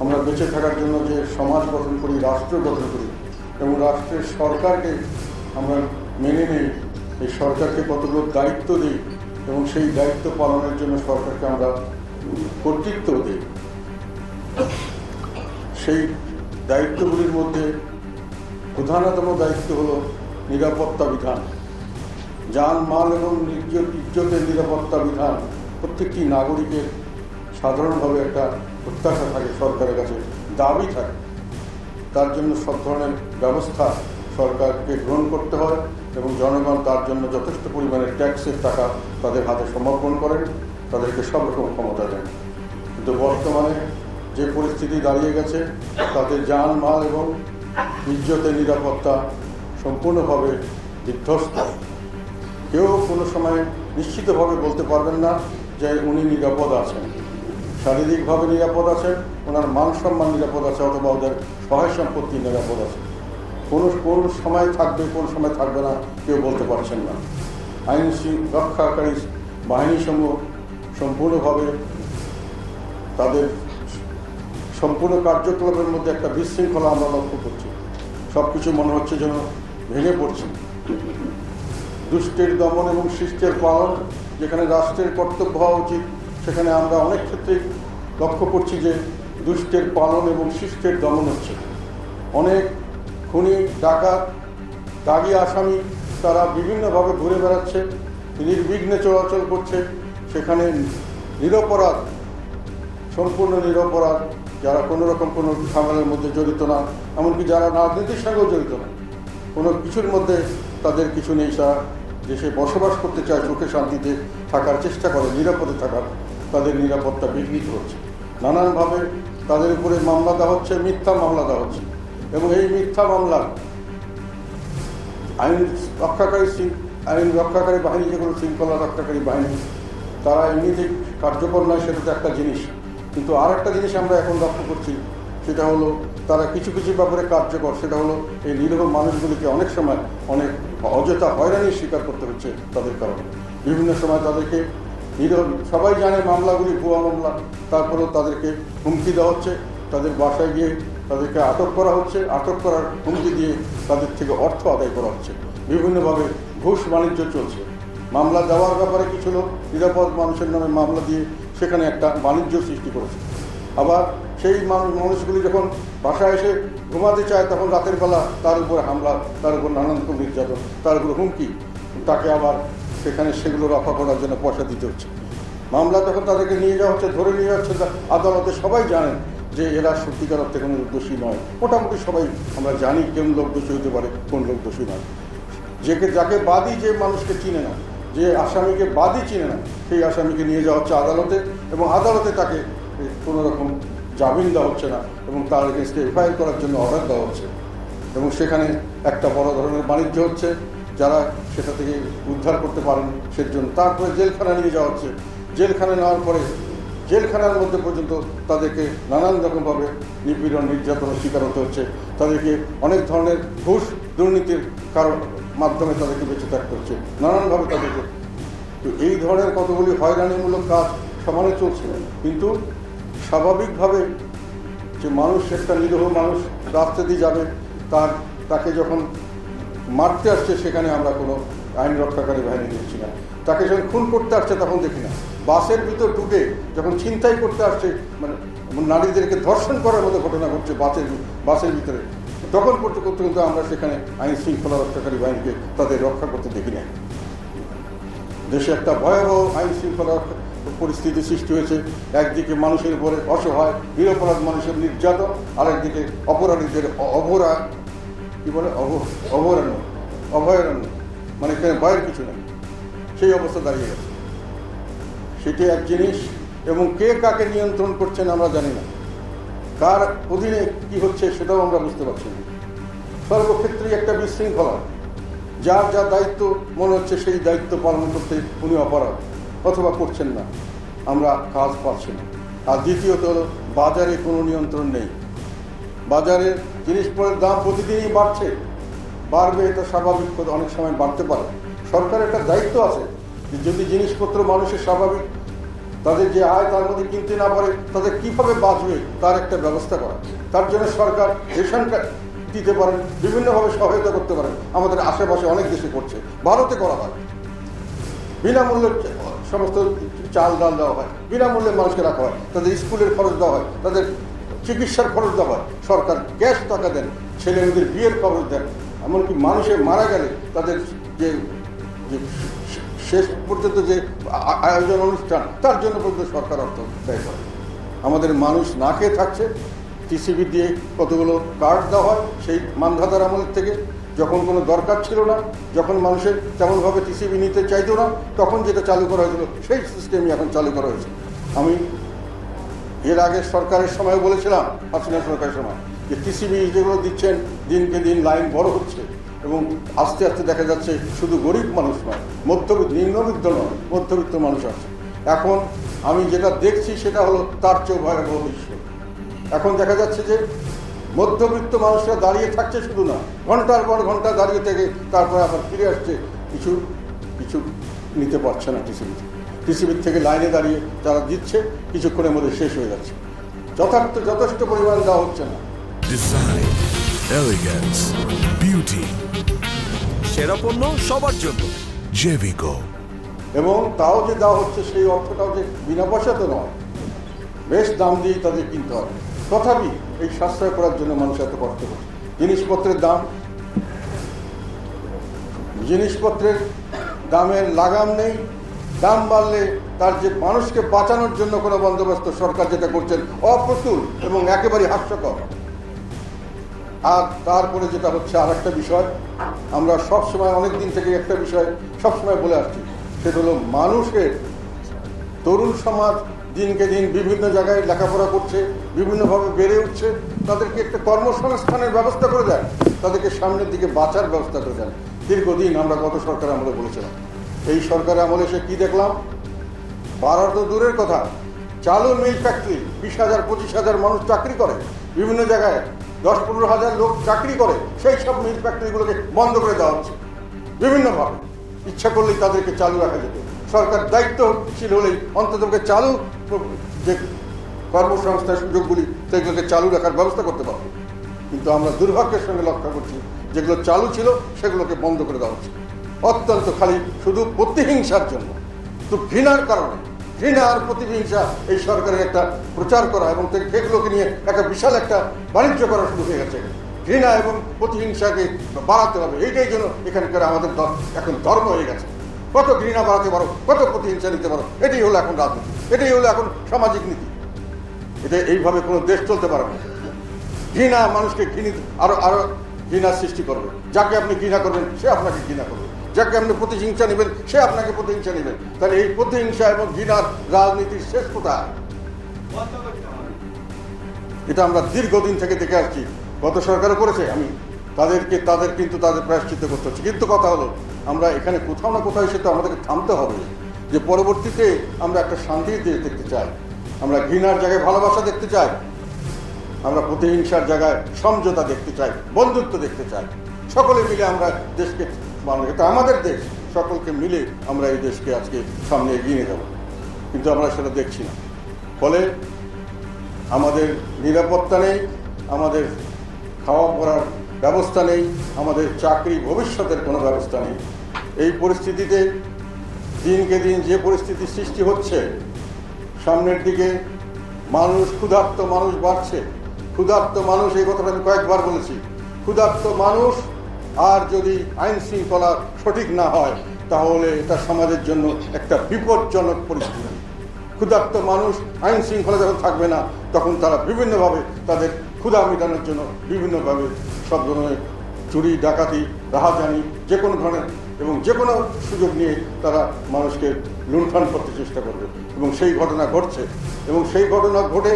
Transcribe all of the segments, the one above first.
আমরা বেঁচে থাকার জন্য যে সমাজ গঠন করি, রাষ্ট্র গঠন করি, এবং রাষ্ট্রের সরকারকে আমরা মেনে নেই এই সরকারকে কতগুলো দায়িত্ব দিই এবং সেই দায়িত্ব পালনের জন্য সরকারকে আমরা কর্তৃত্ব দিই। সেই দায়িত্বগুলির মধ্যে প্রধানতম দায়িত্ব হলো নিরাপত্তা বিধান। যান, মাল এবং ইজ্জত- ইজ্জতের নিরাপত্তা বিধান প্রত্যেকটি নাগরিকের সাধারণভাবে একটা প্রত্যাশা থাকে সরকারের কাছে, দাবি থাকে। তার জন্য সব ধরনের ব্যবস্থা সরকারকে গ্রহণ করতে হয় এবং জনগণ তার জন্য যথেষ্ট পরিমাণে ট্যাক্সের টাকা তাদের হাতে সমর্পণ করেন, তাদেরকে সব রকম ক্ষমতা দেন। কিন্তু বর্তমানে যে পরিস্থিতি দাঁড়িয়ে গেছে, তাতে যান মাল এবং ইজ্জতের নিরাপত্তা সম্পূর্ণভাবে বিধ্বস্ত। কেউ কোনো সময় নিশ্চিতভাবে বলতে পারবেন না যে উনি নিরাপদ আছেন। শারীরিকভাবে নিরাপদ আছেন, ওনার মান সম্মান নিরাপদ আছে, অথবা ওদের সহায় সম্পত্তি নিরাপদ আছে। কোন কোন সময় থাকবে, কোন সময় থাকবে না, কেউ বলতে পারছেন না। আইন রক্ষাকারী বাহিনীসমূহ সম্পূর্ণভাবে তাদের সম্পূর্ণ কার্যকলাপের মধ্যে একটা বিশৃঙ্খলা আমরা লক্ষ্য করছি। সব কিছু মনে হচ্ছে যেন ভেঙে পড়ছে। দুষ্টের দমন এবং শিষ্টের পালন যেখানে রাষ্ট্রের কর্তব্য হওয়া উচিত সেখানে আমরা অনেক ক্ষেত্রে লক্ষ্য করছি যে দুষ্টের পালন এবং শিষ্টের দমন হচ্ছে। অনেক খুনি, ডাকাত, দাগি আসামি তারা বিভিন্নভাবে ঘুরে বেড়াচ্ছে, নির্বিঘ্নে চলাচল করছে। সেখানে নিরপরাধ, সম্পূর্ণ নিরপরাধ, যারা কোনো রকম কোনো ঝামেলার মধ্যে জড়িত না, এমনকি যারা রাজনীতির সঙ্গেও জড়িত না, কোনো কিছুর মধ্যে তাদের কিছু নেই। তারা দেশে বসবাস করতে চায়, সুখে শান্তিতে থাকার চেষ্টা করে, নিরাপদে থাকার তাদের নিরাপত্তা বিঘ্নিত হচ্ছে। নানানভাবে তাদের উপরে মামলা দেওয়া হচ্ছে, মিথ্যা মামলা দেওয়া হচ্ছে। এবং এই মিথ্যা মামলা আইন রক্ষাকারী আইন রক্ষাকারী বাহিনী যেগুলো শৃঙ্খলা রক্ষাকারী বাহিনী, তারা এমনিতেই কার্যকর নয়, সেটা তো একটা জিনিস। কিন্তু আর একটা জিনিস আমরা এখন লক্ষ্য করছি, সেটা হলো তারা কিছু কিছু ব্যাপারে কার্যকর, সেটা হলো এই নিরীহ মানুষগুলিকে অনেক সময় অনেক অযথা হয়রানির স্বীকার করতে হচ্ছে তাদের কারণে। বিভিন্ন সময় তাদেরকে নিরীহ সবাই জানে মামলাগুলি, ভুয়া মামলা। তারপরেও তাদেরকে হুমকি দেওয়া হচ্ছে। তাদের বাসায় গিয়ে তাদেরকে আটক করা হচ্ছে। আটক করার হুমকি দিয়ে তাদের থেকে অর্থ আদায় করা হচ্ছে। বিভিন্নভাবে ঘুষ বাণিজ্য চলছে। মামলা দেওয়ার ব্যাপারে কিছু লোক নিরাপদ মানুষের নামে মামলা দিয়ে সেখানে একটা বাণিজ্য সৃষ্টি করেছে। আবার সেই মানুষ মানুষগুলি যখন বাসায় এসে ঘুমাতে চায়, তখন রাতের বেলা তার উপরে হামলা, তার উপর নানান রকম নির্যাতন, তার উপর হুমকি। তাকে আবার সেখানে সেগুলো রক্ষা করার জন্য পয়সা দিতে হচ্ছে। মামলা যখন তাদেরকে নিয়ে যাওয়া হচ্ছে, ধরে নিয়ে যাচ্ছে আদালতে সবাই জানেন যে এরা সত্যিকার অর্থে কোনো দোষী নয়। মোটামুটি সবাই আমরা জানি কোন লোক দোষী হতে পারে, কোন লোক দোষী নয়। যেকে যাকে বাদী যে মানুষকে চিনে না, যে আসামিকে বাদী চিনে না, সেই আসামিকে নিয়ে যাওয়া হচ্ছে আদালতে এবং আদালতে তাকে কোনো রকম জামিন দেওয়া হচ্ছে না এবং তার এগেনস্টে এফআইআর করার জন্য অর্ডার দেওয়া হচ্ছে। এবং সেখানে একটা বড় ধরনের বাণিজ্য হচ্ছে। যারা সেটা থেকে উদ্ধার করতে পারেন সেজন্য তারপরে জেলখানা নিয়ে যাওয়া হচ্ছে। জেলখানা নেওয়ার পরে জেলখানার মধ্যে পর্যন্ত তাদেরকে নানান রকমভাবে নিপীড়ন, নির্যাতনের শিকার হতে হচ্ছে। তাদেরকে অনেক ধরনের ঘুষ, দুর্নীতির কারণ মাধ্যমে তাদেরকে বেঁচে থাকতে হচ্ছে। নানানভাবে তাদেরকে তো এই ধরনের কতগুলি হয়রানিমূলক কাজ সমানে চলছে। কিন্তু স্বাভাবিকভাবে যে মানুষ, একটা নিরীহ মানুষ রাস্তা দিয়ে যাবে, তার তাকে যখন মারতে আসছে, সেখানে আমরা কোনো আইন রক্ষাকারী বাহিনী দেখছি না। তাকে যখন খুন করতে আসছে, তখন দেখি না। বাসের ভিতর ঢুকে যখন ছিনতাই করতে আসছে মানে নারীদেরকে ধর্ষণ করার মতো ঘটনা ঘটছে বাসের বাসের ভিতরে। তখন করতে করতে কিন্তু আমরা সেখানে আইন শৃঙ্খলা রক্ষাকারী বাহিনীকে তাদের রক্ষা করতে দেখি না। দেশে একটা ভয়াবহ আইন শৃঙ্খলা পরিস্থিতি সৃষ্টি হয়েছে। একদিকে মানুষের উপরে অসহায়, নিরপরাধ মানুষের নির্যাতন, আরেকদিকে অপরাধীদের অভরা কি বলে? অভ- অভয়ারণ্য অভয়ারণ্য মানে এখানে ভয়ের কিছু নেই। সেই অবস্থা দাঁড়িয়ে গেছে। সেটি এক জিনিস, এবং কে কাকে নিয়ন্ত্রণ করছেন আমরা জানি না। কার অধীনে কি হচ্ছে সেটাও আমরা বুঝতে পারছি না। সর্বক্ষেত্রেই একটা বিশৃঙ্খলা। যার যা দায়িত্ব, মনে হচ্ছে সেই দায়িত্ব পালন করতে উনি অপরাধ অথবা করছেন না। আমরা কাজ পাচ্ছি না। আর দ্বিতীয়ত বাজারে কোনো নিয়ন্ত্রণ নেই। বাজারের জিনিসপত্রের দাম প্রতিদিনই বাড়ছে। বাড়বে, এটা স্বাভাবিক অনেক সময় বাড়তে পারে। সরকারের একটা দায়িত্ব আছে যে যদি জিনিসপত্র মানুষের স্বাভাবিক, তাদের যে আয় তার মধ্যে কিনতে না পারে, তাদের কীভাবে বাঁচবে, তার একটা ব্যবস্থা করা। তার জন্য সরকার রেশন কার্ড দিতে পারেন, বিভিন্নভাবে সহায়তা করতে পারেন। আমাদের আশেপাশে অনেক দেশে করছে। ভারতে করা হয়। বিনামূল্যে সমস্ত চাল, ডাল দেওয়া হয়। বিনামূল্যে মানুষকে রাখা হয়। তাদের স্কুলের খরচ দেওয়া হয়। তাদের চিকিৎসার খরচ দেওয়া হয়। সরকার গ্যাস টাকা দেন। ছেলে মেয়েদের বিয়ের খরচ দেন। এমনকি মানুষের মারা গেলে তাদের যে শেষ পর্যন্ত যে আয়োজন অনুষ্ঠান, তার জন্য পর্যন্ত সরকার অর্থ ব্যয় করে। আমাদের মানুষ না খেয়ে থাকছে, টিসিবি দিয়ে কতগুলো কার্ড দেওয়া হয়, সেই মানধাতার আমলের থেকে। যখন কোনো দরকার ছিল না, যখন মানুষের তেমনভাবে টিসিবি নিতে চাইতো না, তখন যেটা চালু করা হয়েছিল, সেই সিস্টেমই এখন চালু করা হয়েছে। আমি এর আগে সরকারের সময় বলেছিলাম, হাসিনা সরকারের সময় যে টিসিবি যেগুলো দিচ্ছেন, দিনকে দিন লাইন বড় হচ্ছে এবং আস্তে আস্তে দেখা যাচ্ছে শুধু গরিব মানুষ নয়, মধ্যবিত্ত, নিম্নবিত্ত নয়, মধ্যবিত্ত মানুষ আছে। এখন আমি যেটা দেখছি সেটা হলো তার চেয়েও ভয়াবহ দৃশ্য। এখন দেখা যাচ্ছে যে মধ্যবিত্ত মানুষরা দাঁড়িয়ে থাকছে শুধু না, ঘণ্টার পর ঘণ্টা দাঁড়িয়ে থেকে তারপরে আবার ফিরে আসছে, কিছু কিছু নিতে পারছে না টিসিবি। টিসিবির থেকে লাইনে দাঁড়িয়ে যারা দিচ্ছে, কিছুক্ষণের মধ্যে শেষ হয়ে যাচ্ছে। যথার্থ, যথেষ্ট পরিমাণ দেওয়া হচ্ছে না। Design, elegance, beauty, সেরা পণ্য সবার জন্য। Jevico. এবং তাও যে দেওয়া হচ্ছে সেই অর্থটাও যে বিনা পয়সাতে নয় বেশ দাম দিয়ে তাদের কিনতে হবে। তথাপি এই সাশ্রয় করার জন্য মানুষ এত কষ্ট করছে জিনিসপত্রের দাম জিনিসপত্রের দামের লাগাম নেই। দাম বাড়লে তার যে মানুষকে বাঁচানোর জন্য কোনো বন্দোবস্ত সরকার যেটা করছেন অপ্রতুল এবং একেবারে হাস্যকর। আর তারপরে যেটা হচ্ছে আর একটা বিষয়, আমরা সব সময় অনেক দিন থেকে একটা বিষয় সব সময় বলে আসছি। সেটা হলো মানুষের, তরুণ সমাজ দিনকে দিন বিভিন্ন জায়গায় লেখাপড়া করছে, বিভিন্নভাবে বেড়ে উঠছে, তাদেরকে একটা কর্মসংস্থানের ব্যবস্থা করে দেন তাদেরকে সামনের দিকে বাঁচার ব্যবস্থা করে দেন দীর্ঘদিন আমরা গত সরকার আমলে বলেছিলাম। এই সরকার আমলে সে কী দেখলাম? বাড়া তো দূরের কথা। চালু মিল ফ্যাক্টরি, বিশ হাজার, পঁচিশ হাজার মানুষ চাকরি করে। বিভিন্ন জায়গায় দশ পনেরো হাজার লোক চাকরি করে, সেই সব মিল ফ্যাক্টরিগুলোকে বন্ধ করে দেওয়া হচ্ছে। বিভিন্নভাবে। ইচ্ছা করলেই তাদেরকে চালু রাখা যেত। সরকার দায়িত্বশীল হলেই অন্তত চালু যে কর্মসংস্থান সুযোগগুলি, সেগুলোকে চালু রাখার ব্যবস্থা করতে পারবে কিন্তু আমরা দুর্ভাগ্যের সঙ্গে লক্ষ্য করছি, যেগুলো চালু ছিল, সেগুলোকে বন্ধ করে দেওয়া হচ্ছে। অত্যন্ত খালি, শুধু প্রতিহিংসার জন্য। তো ঘৃণার কারণে ঘৃণা আর প্রতিহিংসা এই সরকারের একটা প্রচার করা এবং সেগুলোকে নিয়ে একটা বিশাল একটা বাণিজ্য করা শুরু হয়ে গেছে। ঘৃণা এবং প্রতিহিংসাকে বাড়াতে হবে। এইটাই জন্য এখানকার আমাদের এখন ধর্ম হয়ে গেছে। কত ঘৃণা বাড়াতে পারো, কত প্রতিহিংসা নিতে পারো, এটাই হলো এখন রাজনীতি। এটাই হলো এখন সামাজিক নীতি। এটা এইভাবে কোনো দেশ চলতে পারে না। ঘৃণা মানুষকে ঘৃণিত আরও আরও ঘৃণার সৃষ্টি করবে। যাকে আপনি ঘৃণা করবেন, সে আপনাকে ঘৃণা করবে। যাকে আপনি প্রতিহিংসা নেবেন, সে আপনাকে প্রতিহিংসা নেবেন তাহলে এই প্রতিহিংসা এবং ঘৃণার রাজনীতির শেষ কোথায়? এটা আমরা দীর্ঘদিন থেকে দেখে আসছি। গত সরকারও করেছে, আমি তাদেরকে, তাদের কিন্তু তাদের প্রায়শ্চিত্ত করতে হচ্ছে। কিন্তু কথা হলো, আমরা এখানে কোথাও না কোথাও সেটা আমাদেরকে থামতে হবে যে পরবর্তীতে আমরা একটা শান্তির দেখতে চাই। আমরা ঘৃণার জায়গায় ভালোবাসা দেখতে চাই। আমরা প্রতিহিংসার জায়গায় সমঝোতা দেখতে চাই, বন্ধুত্ব দেখতে চাই। সকলে মিলে আমরা দেশকে মানে এটা আমাদের দেশ, সকলকে মিলে আমরা এই দেশকে আজকে সামনে এগিয়ে নিয়ে যাব। কিন্তু আমরা সেটা দেখছি না। ফলে আমাদের নিরাপত্তা নেই, আমাদের খাওয়া পড়ার ব্যবস্থা নেই, আমাদের চাকরি ভবিষ্যতের কোনো ব্যবস্থা নেই। এই পরিস্থিতিতে দিনকে দিন যে পরিস্থিতি সৃষ্টি হচ্ছে, সামনের দিকে মানুষ, ক্ষুধার্ত মানুষ বাড়ছে। ক্ষুধার্ত মানুষ, এই কথাটা আমি কয়েকবার বলেছি। ক্ষুধার্ত মানুষ আর যদি আইন শৃঙ্খলা সঠিক না হয়, তাহলে এটা সমাজের জন্য একটা বিপজ্জনক পরিস্থিতি। ক্ষুধার্ত মানুষ আইন শৃঙ্খলা যখন থাকবে না, তখন তারা বিভিন্নভাবে তাদের ক্ষুধা মেটানোর জন্য বিভিন্নভাবে সব ধরনের চুরি, ডাকাতি, রাহাজানি, যে কোনো ধরনের এবং যে কোনো সুযোগ নিয়ে তারা মানুষকে লুণ্ঠন করতে চেষ্টা করবে। এবং সেই ঘটনা ঘটছে। এবং সেই ঘটনা ঘটে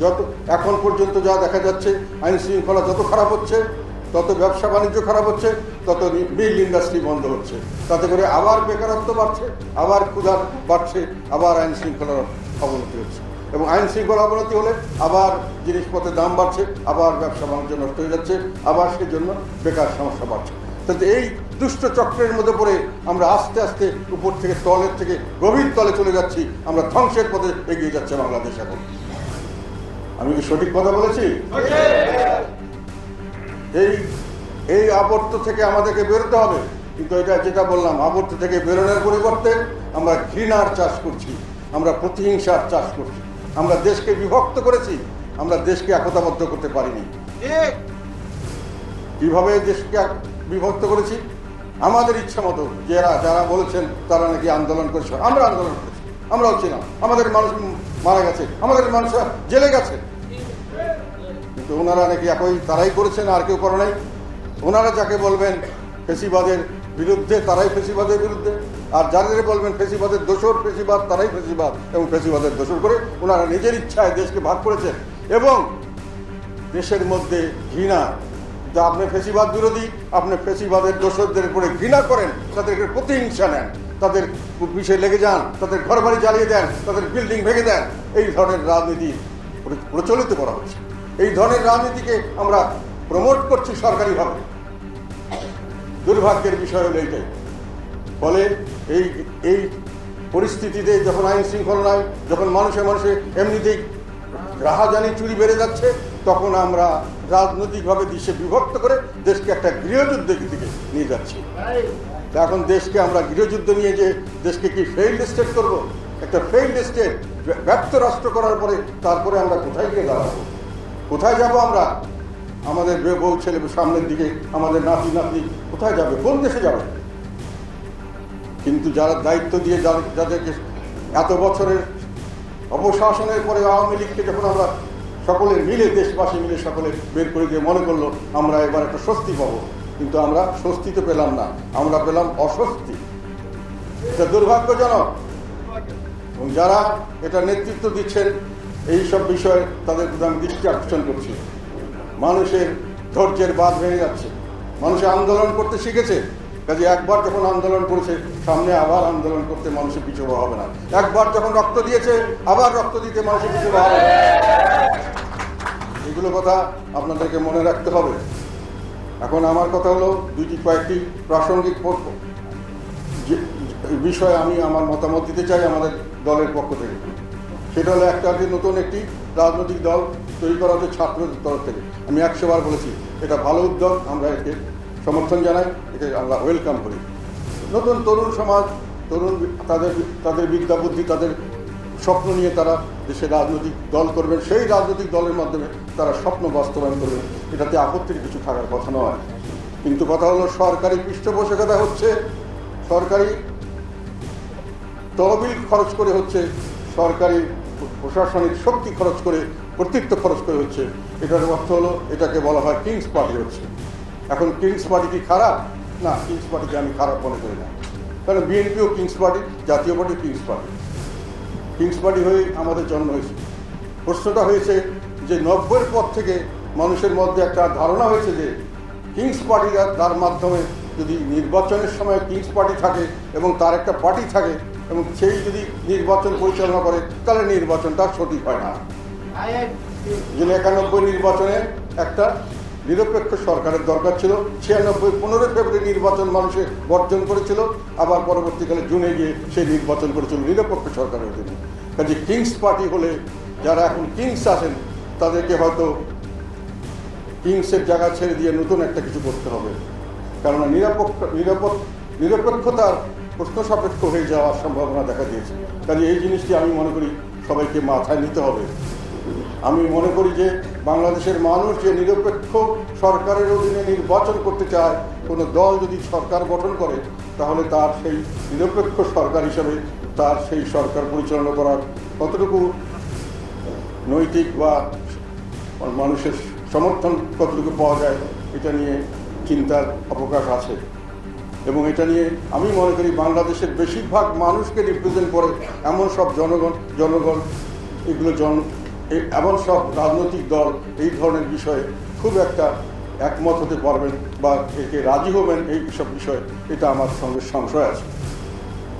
যত এখন পর্যন্ত যা দেখা যাচ্ছে, আইন শৃঙ্খলা যত খারাপ হচ্ছে তত ব্যবসা বাণিজ্য খারাপ হচ্ছে, তত মিল ইন্ডাস্ট্রি বন্ধ হচ্ছে। তাতে করে আবার বেকারত্ব বাড়ছে, আবার ক্ষুধার বাড়ছে, আবার আইন শৃঙ্খলার অবনতি হচ্ছে। এবং আইন শৃঙ্খলা অবনতি হলে আবার জিনিসপত্রের দাম বাড়ছে, আবার ব্যবসা বাণিজ্য নষ্ট হয়ে যাচ্ছে, আবার সেই জন্য বেকার সমস্যা বাড়ছে। তাতে এই দুষ্ট চক্রের মধ্যে পড়ে আমরা আস্তে আস্তে উপর থেকে তলের থেকে গভীর তলে চলে যাচ্ছি, আমরা ধ্বংসের পথে এগিয়ে যাচ্ছে বাংলাদেশ এখন। আমি কি সঠিক কথা বলেছি? এই এই আবর্ত থেকে আমাদেরকে বেরোতে হবে। কিন্তু এটা যেটা বললাম আবর্ত থেকে বেরোনোর পরিবর্তে আমরা ঘৃণার চাষ করছি আমরা প্রতিহিংসার চাষ করছি। আমরা দেশকে বিভক্ত করেছি আমরা দেশকে একতাবদ্ধ করতে পারিনি। কীভাবে দেশকে বিভক্ত করেছি? আমাদের ইচ্ছা মতো যারা যারা বলেছেন তারা নাকি আন্দোলন করেছে। আমরা আন্দোলন করেছি আমরাও ছিলাম। আমাদের মানুষ মারা গেছে আমাদের মানুষ জেলে গেছে। কিন্তু ওনারা নাকি একই, তারাই করেছেন, আর কেউ করে নাই। ওনারা যাকে বলবেন ফেসিবাদের বিরুদ্ধে, তারাই ফেসিবাদের বিরুদ্ধে। আর যাদের বলবেন ফেসিবাদের দোষর, ফেসিবাদ, তারাই ফেসিবাদ। এবং ফেসিবাদের দোষর করে ওনারা নিজের ইচ্ছায় দেশকে ভাগ করেছেন। এবং দেশের মধ্যে ঘৃণা, যা আপনি ফেসিবাদ বিরোধী, আপনি ফেসিবাদের দোষরদের উপরে ঘৃণা করেন, তাদেরকে প্রতিহিংসা নেন, তাদের বিষয়ে লেগে যান, তাদের ঘর বাড়ি জ্বালিয়ে দেন, তাদের বিল্ডিং ভেঙে দেন। এই ধরনের রাজনীতি প্রচলিত করা হচ্ছে এই ধরনের রাজনীতিকে আমরা প্রমোট করছি সরকারিভাবে। দুর্ভাগ্যের বিষয় হলো এইটাই। ফলে এই এই পরিস্থিতিতে যখন আইন শৃঙ্খলা যখন মানুষে মানুষে এমনিতেই রাহাজানি চুরি বেড়ে যাচ্ছে, তখন আমরা রাজনৈতিকভাবে দেশে বিভক্ত করে দেশকে একটা গৃহযুদ্ধের দিকে নিয়ে যাচ্ছি। এখন দেশকে আমরা গৃহযুদ্ধ নিয়ে যে দেশকে কি ফেইল্ড স্টেট করব? একটা ফেইল্ড স্টেট ব্যর্থ রাষ্ট্র করার পরে তারপরে আমরা কোথায় গিয়ে দাঁড়াবো? কোথায় যাব আমরা? আমাদের বউ ছেলে সামনের দিকে, আমাদের নাতি নাতি কোথায় যাবে? কোন দেশে যাবে? কিন্তু যারা দায়িত্ব দিয়ে যাদের- যাদেরকে এত বছরের অপশাসনের পরে আওয়ামী লীগকে যখন আমরা সকলে মিলে, দেশবাসী মিলে সকলে বের করে দিয়ে মনে করল, আমরা এবার একটা স্বস্তি পাবো। কিন্তু আমরা স্বস্তি তো পেলাম না। আমরা পেলাম অস্বস্তি। এটা দুর্ভাগ্যজনক। এবং যারা এটা নেতৃত্ব দিচ্ছেন এই সব বিষয়ে তাদের আমি দৃষ্টি আকর্ষণ করছি। মানুষের ধৈর্যের বাদ ভেঙে যাচ্ছে। মানুষ আন্দোলন করতে শিখেছে। কাজে একবার যখন আন্দোলন করেছে, সামনে আবার আন্দোলন করতে মানুষের পিছু হবে না। একবার যখন রক্ত দিয়েছে, আবার রক্ত দিতে মানুষের পিছু হবে না। এগুলো কথা আপনাদেরকে মনে রাখতে হবে। এখন আমার কথা হলো, দুইটি কয়েকটি প্রাসঙ্গিক বিষয়ে আমি আমার মতামত দিতে চাই আমাদের দলের পক্ষ থেকে। সেটা হলো একটা যে নতুন একটি রাজনৈতিক দল তৈরি করা হচ্ছে ছাত্রদের তরফ থেকে। আমি একশো বার বলেছি, এটা ভালো উদ্যোগ, আমরা একে সমর্থন জানাই, একে আমরা ওয়েলকাম করি। নতুন তরুণ সমাজ, তরুণ তাদের তাদের বিদ্যা বুদ্ধি, তাদের স্বপ্ন নিয়ে তারা দেশে রাজনৈতিক দল করবেন, সেই রাজনৈতিক দলের মাধ্যমে তারা স্বপ্ন বাস্তবায়ন করবেন, এটাতে আপত্তির কিছু থাকার কথা নয়। কিন্তু কথা হলো, সরকারি পৃষ্ঠপোষকতা হচ্ছে, সরকারি তহবিল খরচ করে হচ্ছে সরকারি প্রশাসনিক শক্তি খরচ করে, কর্তৃত্ব খরচ করে হচ্ছে। এটার অর্থ হলো, এটাকে বলা হয় কিংস পার্টি হচ্ছে। এখন কিংস পার্টি কি খারাপ? না কিংস পার্টিকে আমি খারাপ মনে করি না। কারণ বিএনপিও kings party Jatiya party kings party kings party হয়ে আমাদের জন্ম হয়েছে। প্রশ্নটা হয়েছে যে নব্বইয়ের পর থেকে মানুষের মধ্যে একটা ধারণা হয়েছে যে কিংস পার্টি তার মাধ্যমে যদি নির্বাচনের সময় কিংস পার্টি থাকে এবং তার একটা পার্টি থাকে এবং সেই যদি নির্বাচন পরিচালনা করে, তাহলে নির্বাচনটা সঠিক হয় না। যে একানব্বই নির্বাচনে একটা নিরপেক্ষ সরকারের দরকার ছিল, ছিয়ানব্বই পনেরোই ফেব্রুয়ারি নির্বাচন মানুষে বর্জন করেছিল, আবার পরবর্তীকালে জুনে গিয়ে সেই নির্বাচন করেছিল নিরপেক্ষ সরকারের জন্য। কাজে কিংস পার্টি হলে যারা এখন কিংস আছেন, তাদেরকে হয়তো কিংসের জায়গা ছেড়ে দিয়ে নতুন একটা কিছু করতে হবে। কেননা নিরপেক্ষ, নিরাপদ, নিরপেক্ষতার প্রশ্ন সাপেক্ষ হয়ে যাওয়ার সম্ভাবনা দেখা দিয়েছে। কাজে এই জিনিসটি আমি মনে করি সবাইকে মাথায় নিতে হবে। আমি মনে করি যে বাংলাদেশের মানুষ যে নিরপেক্ষ সরকারের অধীনে নির্বাচন করতে চায়, কোনো দল যদি সরকার গঠন করে, তাহলে তার সেই নিরপেক্ষ সরকার হিসাবে তার সেই সরকার পরিচালনা করার কতটুকু নৈতিক বা মানুষের সমর্থন কতটুকু পাওয়া যায়, এটা নিয়ে চিন্তার অবকাশ আছে। এবং এটা নিয়ে আমি মনে করি বাংলাদেশের বেশিরভাগ মানুষকে রিপ্রেজেন্ট করে এমন সব জনগণ জনগণ, এগুলো জন এমন সব রাজনৈতিক দল, এই ধরনের বিষয়ে খুব একটা একমত হতে পারবেন বা একে রাজি হবেন এই সব বিষয়ে, এটা আমার সঙ্গে সংশয় আছে।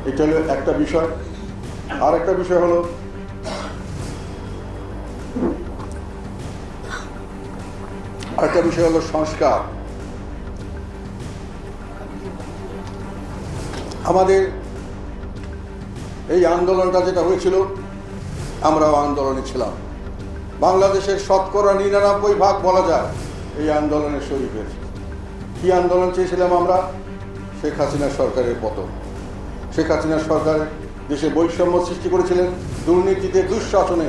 এটা হলো একটা বিষয়। আর একটা বিষয় হলো, আরেকটা বিষয় হলো সংস্কার। আমাদের এই আন্দোলনটা যেটা হয়েছিল, আমরাও আন্দোলনে ছিলাম। বাংলাদেশের শতকরা নিরানব্বই ভাগ বলা যায় এই আন্দোলনের শরীর হয়েছে। কী আন্দোলন চেয়েছিলাম আমরা? শেখ হাসিনা সরকারের পতন। শেখ হাসিনা সরকার দেশে বৈষম্য সৃষ্টি করেছিলেন, দুর্নীতিতে দুঃশাসনে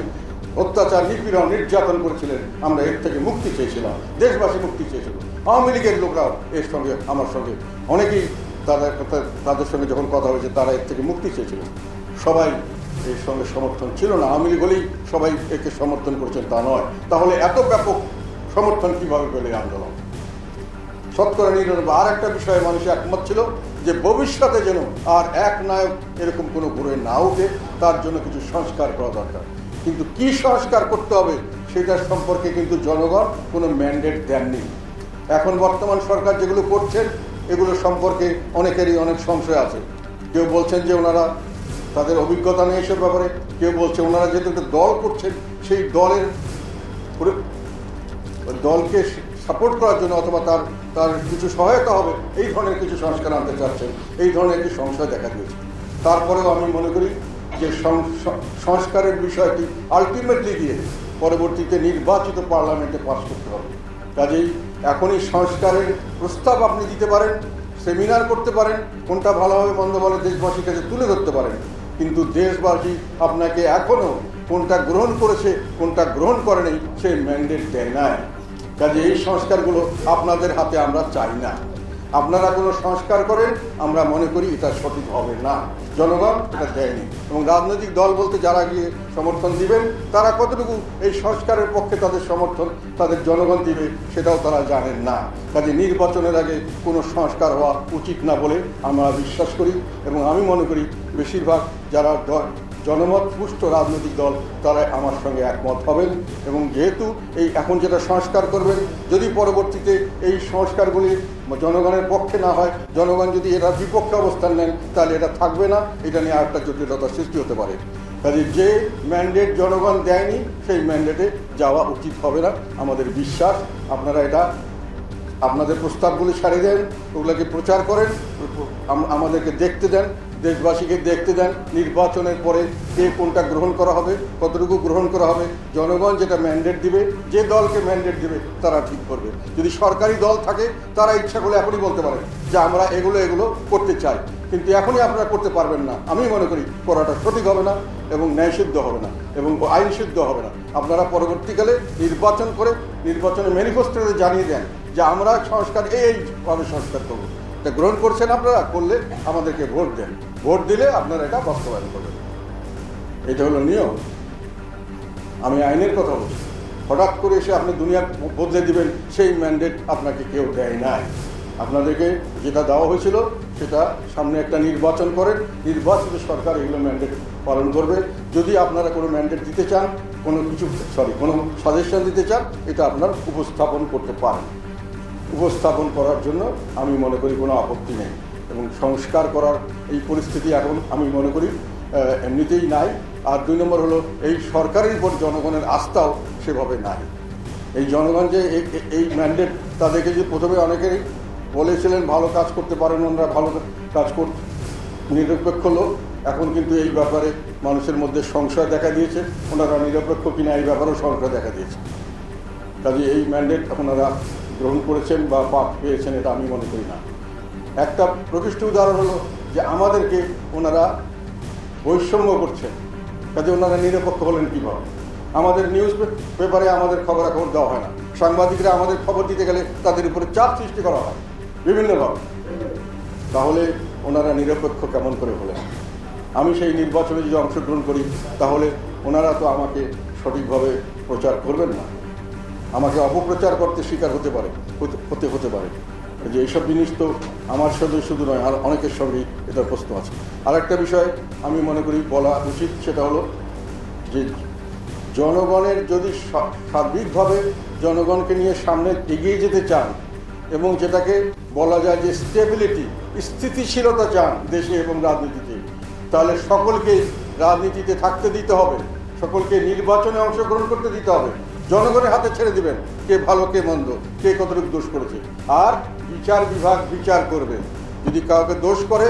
অত্যাচার, নিপীড়ন, নির্যাতন করেছিলেন। আমরা এর থেকে মুক্তি চেয়েছিলাম, দেশবাসী মুক্তি চেয়েছিল। আওয়ামী লীগের লোকরাও এর সঙ্গে, আমার সঙ্গে অনেকেই তাদের তাদের সঙ্গে যখন কথা হয়েছে, তারা এর থেকে মুক্তি চেয়েছিল। সবাই এর সঙ্গে সমর্থন ছিল না। আওয়ামী লীগ হলেই সবাই একে সমর্থন করেছেন, তা নয়। তাহলে এত ব্যাপক সমর্থন কীভাবে পেলে আন্দোলন? শতকরা নিরানব্বই আর একটা বিষয়ে মানুষ একমত ছিল যে, ভবিষ্যতে যেন আর এক নায়ক এরকম কোনো ঘুরে না ওঠে, তার জন্য কিছু সংস্কার করা দরকার। কিন্তু কি সংস্কার করতে হবে সেটার সম্পর্কে কিন্তু জনগণ কোনো ম্যান্ডেট দেননি। এখন বর্তমান সরকার যেগুলো করছেন এগুলো সম্পর্কে অনেকেরই অনেক সংশয় আছে। কেউ বলছেন যে ওনারা তাদের অভিজ্ঞতা নেই এসব ব্যাপারে, কেউ বলছে ওনারা যেহেতু একটা দল করছেন, সেই দলের দলকে সাপোর্ট করার জন্য অথবা তার তার কিছু সহায়তা হবে, এই ধরনের কিছু সংস্কার আনতে চাচ্ছেন, এই ধরনের একটি সংশয় দেখা দিয়েছে। তারপরেও আমি মনে করি যে সংস্কারের বিষয়টি আলটিমেটলি গিয়ে পরবর্তীতে নির্বাচিত পার্লামেন্টে পাশ করতে হবে। কাজেই এখনই সংস্কারের প্রস্তাব আপনি দিতে পারেন, সেমিনার করতে পারেন, কোনটা ভালো হবে মন্দ ভালো দেশবাসীর কাছে তুলে ধরতে পারেন। কিন্তু দেশবাসী আপনাকে এখনও কোনটা গ্রহণ করেছে, কোনটা গ্রহণ করেনি সে ম্যান্ডেট দেয় না কাজে এই সংস্কারগুলো আপনাদের হাতে আমরা চাই না। আপনারা কোনো সংস্কার করেন, আমরা মনে করি এটা সঠিক হবে না। জনগণ এটা দেয়নি। এবং রাজনৈতিক দল বলতে যারা গিয়ে সমর্থন দিবেন, তারা কতটুকু এই সংস্কারের পক্ষে তাদের সমর্থন তাদের জনগণ দিবে, সেটাও তারা জানেন না। কাজে নির্বাচনের আগে কোনো সংস্কার হওয়া উচিত না বলে আমরা বিশ্বাস করি। এবং আমি মনে করি, বেশিরভাগ যারা জনমত পুষ্ট রাজনৈতিক দল তারা আমার সঙ্গে একমত হবেন। এবং যেহেতু এই এখন যেটা সংস্কার করবেন, যদি পরবর্তীতে এই সংস্কারগুলি জনগণের পক্ষে না হয়, জনগণ যদি এটার বিপক্ষে অবস্থান নেন, তাহলে এটা থাকবে না। এটা নিয়ে আরেকটা জটিলতা সৃষ্টি হতে পারে। কাজে যে ম্যান্ডেট জনগণ দেয়নি, সেই ম্যান্ডেটে যাওয়া উচিত হবে না। আমাদের বিশ্বাস, আপনারা এটা, আপনাদের প্রস্তাবগুলি ছাড়িয়ে দেন, ওগুলোকে প্রচার করেন আমাদেরকে দেখতে দেন। দেশবাসীকে দেখতে দেন, নির্বাচনের পরে কে কোনটা গ্রহণ করা হবে, কতটুকু গ্রহণ করা হবে, জনগণ যেটা ম্যান্ডেট দিবে, যে দলকে ম্যান্ডেট দিবে, তারা ঠিক করবে। যদি সরকারি দল থাকে, তারা ইচ্ছা করলে এখনই বলতে পারে যে আমরা এগুলো এগুলো করতে চাই। কিন্তু এখনই আপনারা করতে পারবেন না। আমি মনে করি করাটা সঠিক হবে না এবং ন্যায়সিদ্ধ হবে না এবং আইন সিদ্ধ হবে না। আপনারা পরবর্তীকালে নির্বাচন করে নির্বাচনের ম্যানিফেস্টোতে জানিয়ে দেন যে আমরা সংস্কার এইভাবে সংস্কার করব। এটা গ্রহণ করছেন আপনারা, করলে আমাদেরকে ভোট দেন। ভোট দিলে আপনারা এটা বাস্তবায়ন করবেন। এটা হলো নিয়ম। আমি আইনের কথা বলছি। হঠাৎ করে এসে আপনি দুনিয়া বদলে দিবেন, সেই ম্যান্ডেট আপনাকে কেউ দেয় নাই। আপনাদেরকে যেটা দেওয়া হয়েছিল, সেটা সামনে একটা নির্বাচন করেন। নির্বাচিত সরকার এগুলো ম্যান্ডেট পালন করবে। যদি আপনারা কোনো ম্যান্ডেট দিতে চান, কোনো কিছু সরি কোনো সাজেশন দিতে চান, এটা আপনার উপস্থাপন করতে পারেন। উপস্থাপন করার জন্য আমি মনে করি কোনো আপত্তি নেই। এবং সংস্কার করার এই পরিস্থিতি এখন আমি মনে করি এমনিতেই নাই। আর দুই নম্বর হলো, এই সরকারের উপর জনগণের আস্থাও সেভাবে নাই। এই জনগণ যে এই- ম্যান্ডেট তাদেরকে যে প্রথমে অনেকেই বলেছিলেন, ভালো কাজ করতে পারেন ওনারা ভালো কাজ কর নিরপেক্ষ লোক এখন কিন্তু এই ব্যাপারে মানুষের মধ্যে সংশয় দেখা দিয়েছে। ওনারা নিরপেক্ষ কিনা এই ব্যাপারেও সংশয় দেখা দিয়েছে। কাজে এই ম্যান্ডেট আপনারা গ্রহণ করেছেন বা পাপ পেয়েছেন, এটা আমি মনে করি না। একটা প্রকৃষ্ট উদাহরণ হলো যে আমাদেরকে ওনারা বৈষম্য করছেন, কাজে ওনারা নিরপেক্ষ হলেন কীভাবে? আমাদের নিউজ পেপারে আমাদের খবরাখবর দেওয়া হয় না। সাংবাদিকরা আমাদের খবর দিতে গেলে তাদের উপরে চাপ সৃষ্টি করা হয়, বিভিন্নভাবে। তাহলে ওনারা নিরপেক্ষ কেমন করে হলেন? আমি সেই নির্বাচনে যদি অংশগ্রহণ করি, তাহলে ওনারা তো আমাকে সঠিকভাবে প্রচার করবেন না। আমাকে অপপ্রচার করতে শিকার হতে পারে, হতে- হতে পারে। যে এইসব জিনিস তো আমার সঙ্গে শুধু নয়, আর অনেকের সঙ্গেই এটার প্রশ্ন আছে। আর একটা বিষয় আমি মনে করি বলা উচিত, সেটা হলো যে জনগণের যদি সার্বিকভাবে জনগণকে নিয়ে সামনে এগিয়ে যেতে চান এবং যেটাকে বলা যায় যে স্টেবিলিটি স্থিতিশীলতা চান দেশে এবং রাজনীতিতে, তাহলে সকলকে রাজনীতিতে থাকতে দিতে হবে, সকলকে নির্বাচনে অংশগ্রহণ করতে দিতে হবে। জনগণের হাতে ছেড়ে দিবেন কে ভালো, কে মন্দ, কে কতটুকু দোষ করেছে। আর বিচার বিভাগ বিচার করবে। যদি কাউকে দোষ করে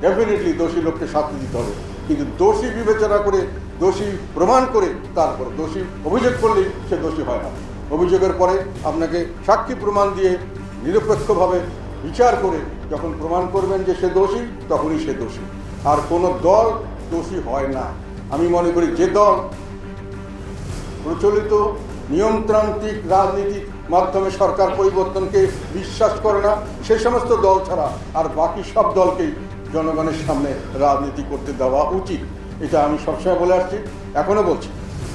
ডেফিনেটলি দোষী লোককে শাস্তি দিতে হবে। কিন্তু দোষী বিবেচনা করে, দোষী প্রমাণ করে, তারপর দোষী অভিযোগ করলেই সে দোষী হয় না। অভিযোগের পরে আপনাকে সাক্ষী প্রমাণ দিয়ে নিরপেক্ষভাবে বিচার করে যখন প্রমাণ করবেন যে সে দোষী, তখনই সে দোষী। আর কোনো দল দোষী হয় না। আমি মনে করি যে দল প্রচলিত নিয়মতান্ত্রিক রাজনীতির মাধ্যমে সরকার পরিবর্তনকে বিশ্বাস করে না, সে সমস্ত দল ছাড়া আর বাকি সব দলকেই জনগণের সামনে রাজনীতি করতে দেওয়া উচিত। এটা আমি সবসময় বলে আসছি এখনও বলছি।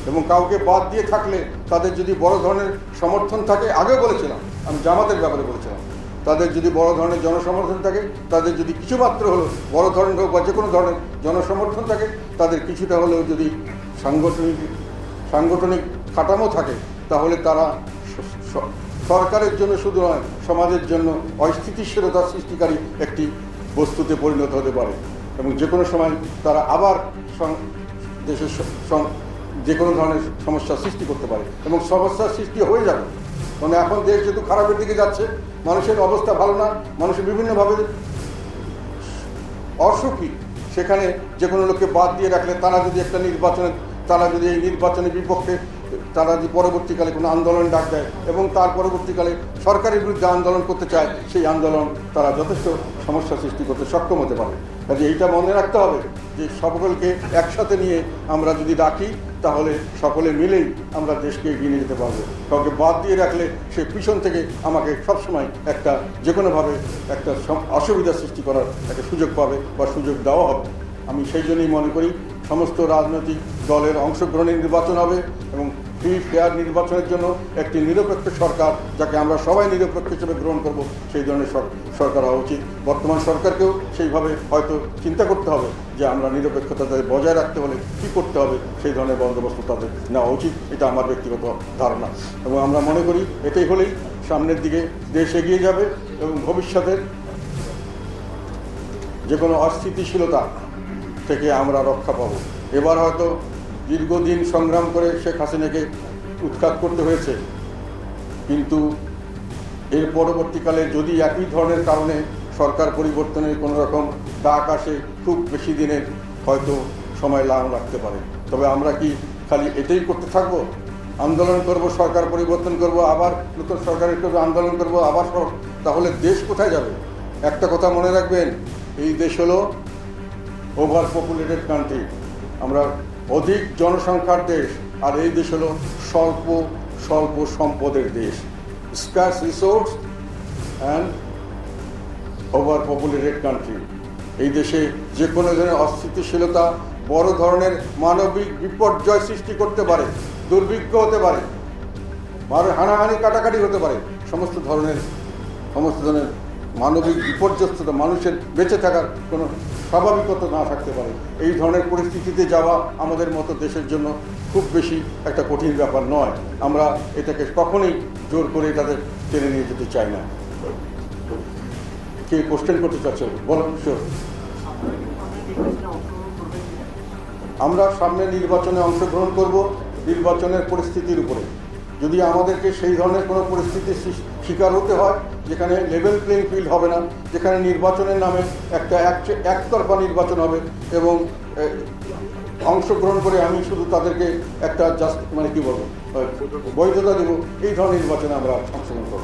এবং কাউকে বাদ দিয়ে থাকলে তাদের যদি বড় ধরনের সমর্থন থাকে, আগেও বলেছিলাম, আমি জামাতের ব্যাপারে বলেছিলাম, তাদের যদি বড় ধরনের জনসমর্থন থাকে, তাদের যদি কিছুমাত্র হলো বড় ধরনের হোক বা যে কোনো ধরনের জনসমর্থন থাকে, তাদের কিছুটা হলেও যদি সাংগঠনিক সাংগঠনিক কাঠামো থাকে, তাহলে তারা সরকারের জন্য শুধু নয়, সমাজের জন্য অস্থিতিশীলতা সৃষ্টিকারী একটি বস্তুতে পরিণত হতে পারে। এবং যে কোনো সময় তারা আবার দেশের যে কোনো ধরনের সমস্যা সৃষ্টি করতে পারে এবং সমস্যার সৃষ্টি হয়ে যাবে। মানে এখন দেশ যেহেতু খারাপের দিকে যাচ্ছে, মানুষের অবস্থা ভালো না মানুষের বিভিন্নভাবে অসুখী, সেখানে যে কোনো লোককে বাদ দিয়ে রাখলে তারা যদি একটা নির্বাচনে তারা যদি এই নির্বাচনের বিপক্ষে, তারা যদি পরবর্তীকালে কোনো আন্দোলন ডাক দেয় এবং তার পরবর্তীকালে সরকারের বিরুদ্ধে আন্দোলন করতে চায়, সেই আন্দোলন তারা যথেষ্ট সমস্যা সৃষ্টি করতে সক্ষম হতে পারে। কাজে এইটা মনে রাখতে হবে যে সকলকে একসাথে নিয়ে আমরা যদি ডাকি, তাহলে সকলে মিলেই আমরা দেশকে এগিয়ে নিয়ে যেতে পারব। কাউকে বাদ দিয়ে রাখলে সে পিছন থেকে আমাকে সবসময় একটা যে কোনোভাবে একটা অসুবিধা সৃষ্টি করার একটা সুযোগ পাবে বা সুযোগ দেওয়া হবে। আমি সেই জন্যই মনে করি সমস্ত রাজনৈতিক দলের অংশগ্রহণের নির্বাচন হবে এবং ফ্রি ফেয়ার নির্বাচনের জন্য একটি নিরপেক্ষ সরকার যাকে আমরা সবাই নিরপেক্ষ হিসেবে গ্রহণ করব, সেই ধরনের সরকার হওয়া উচিত। বর্তমান সরকারকেও সেইভাবে হয়তো চিন্তা করতে হবে যে আমরা নিরপেক্ষতা তাদের বজায় রাখতে হলে কী করতে হবে, সেই ধরনের বন্দোবস্ত তাদের নেওয়া উচিত। এটা আমার ব্যক্তিগত ধারণা। এবং আমরা মনে করি এটাই হলেই সামনের দিকে দেশ এগিয়ে যাবে এবং ভবিষ্যতের যে কোনো অস্থিতিশীলতা থেকে আমরা রক্ষা পাবো। এবার হয়তো দীর্ঘদিন সংগ্রাম করে শেখ হাসিনাকে উৎখাত করতে হয়েছে। কিন্তু এর পরবর্তীকালে যদি একই ধরনের কারণে সরকার পরিবর্তনের কোনো রকম ডাক আসে, খুব বেশি দিনের হয়তো সময় লাভ রাখতে পারে। তবে আমরা কি খালি এটাই করতে থাকব? আন্দোলন করব, সরকার পরিবর্তন করব, আবার নতুন সরকারের করব আন্দোলন করব, আবার তাহলে দেশ কোথায় যাবে? একটা কথা মনে রাখবেন, এই দেশ হলো ওভার পপুলেটেড কান্ট্রি। আমরা অধিক জনসংখ্যার দেশ, আর এই দেশ হলো স্বল্প স্বল্প সম্পদের দেশ। Scarce resource and overpopulated country এই দেশে যে কোনো ধরনের অস্থিতিশীলতা বড় ধরনের মানবিক বিপর্যয় সৃষ্টি করতে পারে, দুর্ভিক্ষ হতে পারে হানাহানি কাটাকাটি হতে পারে, সমস্ত ধরনের সমস্ত ধরনের মানবিক বিপর্যস্ততা মানুষের বেঁচে থাকার কোনো স্বাভাবিকতা না থাকতে পারে। এই ধরনের পরিস্থিতিতে যাওয়া আমাদের মতো দেশের জন্য খুব বেশি একটা কঠিন ব্যাপার নয়। আমরা এটাকে কখনোই জোর করে তাদের টেনে নিয়ে যেতে চাই না। কে কোশ্চেন করতে চাচ্ছে? বলো শিওর আমরা সামনে নির্বাচনে অংশগ্রহণ করব নির্বাচনের পরিস্থিতির উপরে। যদি আমাদেরকে সেই ধরনের কোনো পরিস্থিতির সৃ- শিকার হতে হয়, যেখানে লেভেল প্লেইং ফিল্ড হবে না, যেখানে নির্বাচনের নামে একটা এক- একতরফা নির্বাচন হবে এবং অংশগ্রহণ করে আমি শুধু তাদেরকে একটা জাস্ট মানে কী বলব বৈধতা দেবো, এই ধরনের নির্বাচনে আমরা অংশগ্রহণ করব।